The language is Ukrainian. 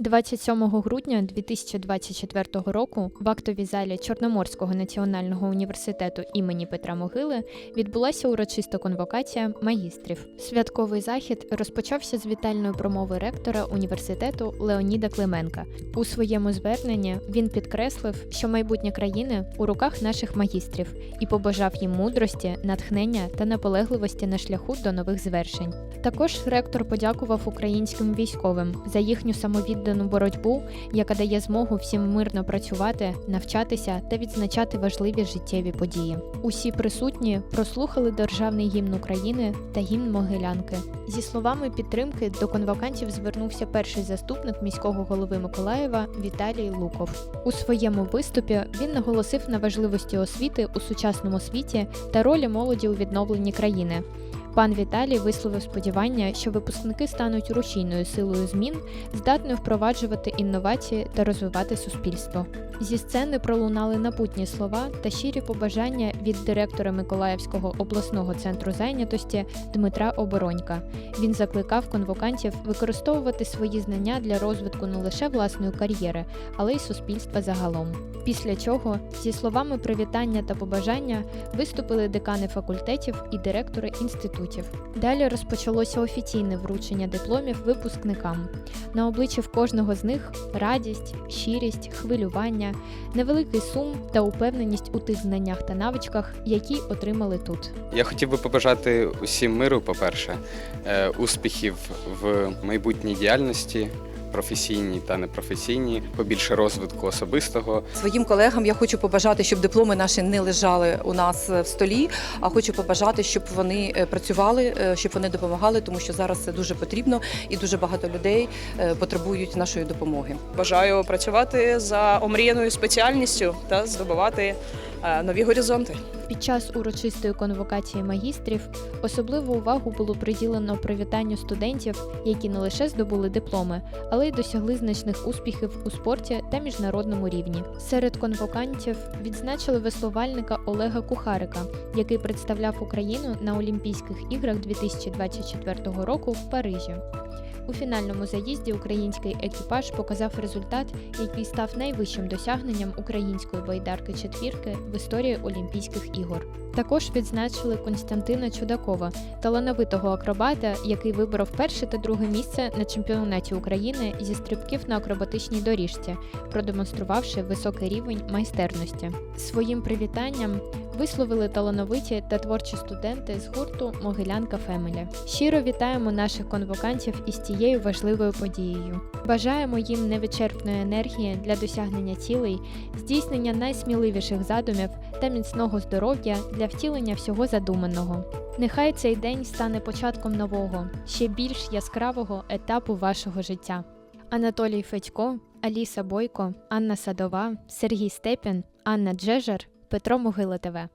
27 грудня 2024 року в актовій залі Чорноморського національного університету імені Петра Могили відбулася урочиста конвокація магістрів. Святковий захід розпочався з вітальної промови ректора університету Леоніда Клименка. У своєму зверненні він підкреслив, що майбутнє країни у руках наших магістрів і побажав їм мудрості, натхнення та наполегливості на шляху до нових звершень. Також ректор подякував українським військовим за їхню самовіддану боротьбу, яка дає змогу всім мирно працювати, навчатися та відзначати важливі життєві події. Усі присутні прослухали державний гімн України та гімн Могилянки. Зі словами підтримки до конвокантів звернувся перший заступник міського голови Миколаєва Віталій Луков. У своєму виступі він наголосив на важливості освіти у сучасному світі та ролі молоді у відновленні країни. Пан Віталій висловив сподівання, що випускники стануть рушійною силою змін, здатною впроваджувати інновації та розвивати суспільство. Зі сцени пролунали напутні слова та щирі побажання від директора Миколаївського обласного центру зайнятості Дмитра Оборонька. Він закликав конвокантів використовувати свої знання для розвитку не лише власної кар'єри, але й суспільства загалом. Після чого, зі словами привітання та побажання, виступили декани факультетів і директори інститутів. Далі розпочалося офіційне вручення дипломів випускникам. На обличчі в кожного з них радість, щирість, хвилювання, невеликий сум та упевненість у тих знаннях та навичках, які отримали тут. Я хотів би побажати усім миру, по-перше, е, успіхів в майбутній діяльності, професійній та непрофесійній, побільше розвитку особистого. Своїм колегам я хочу побажати, щоб дипломи наші не лежали у нас в столі, а хочу побажати, щоб вони е, працювали, е, щоб вони допомагали, тому що зараз це дуже потрібно і дуже багато людей е, потребують нашої допомоги. Бажаю працювати за омріяною спеціальністю та здобувати нові горизонти. Під час урочистої конвокації магістрів особливу увагу було приділено привітанню студентів, які не лише здобули дипломи, але й досягли значних успіхів у спорті та міжнародному рівні. Серед конвокантів відзначили веслувальника Олега Кухарика, який представляв Україну на Олімпійських іграх 2024 року в Парижі. У фінальному заїзді український екіпаж показав результат, який став найвищим досягненням української байдарки четвірки в історії Олімпійських ігор. Також відзначили Константина Чудакова, талановитого акробата, який виборов перше та друге місце на чемпіонаті України зі стрибків на акробатичній доріжці, продемонструвавши високий рівень майстерності. Своїм привітанням висловили талановиті та творчі студенти з гурту Могилянка Фемелі. Щиро вітаємо наших конвокантів із цією важливою подією. Бажаємо їм невичерпної енергії для досягнення цілей, здійснення найсміливіших задумів та міцного здоров'я для втілення всього задуманого. Нехай цей день стане початком нового, ще більш яскравого етапу вашого життя. Анатолій Федько, Аліса Бойко, Анна Садова, Сергій Степін, Анна Джежер, Петро Могила ТВ.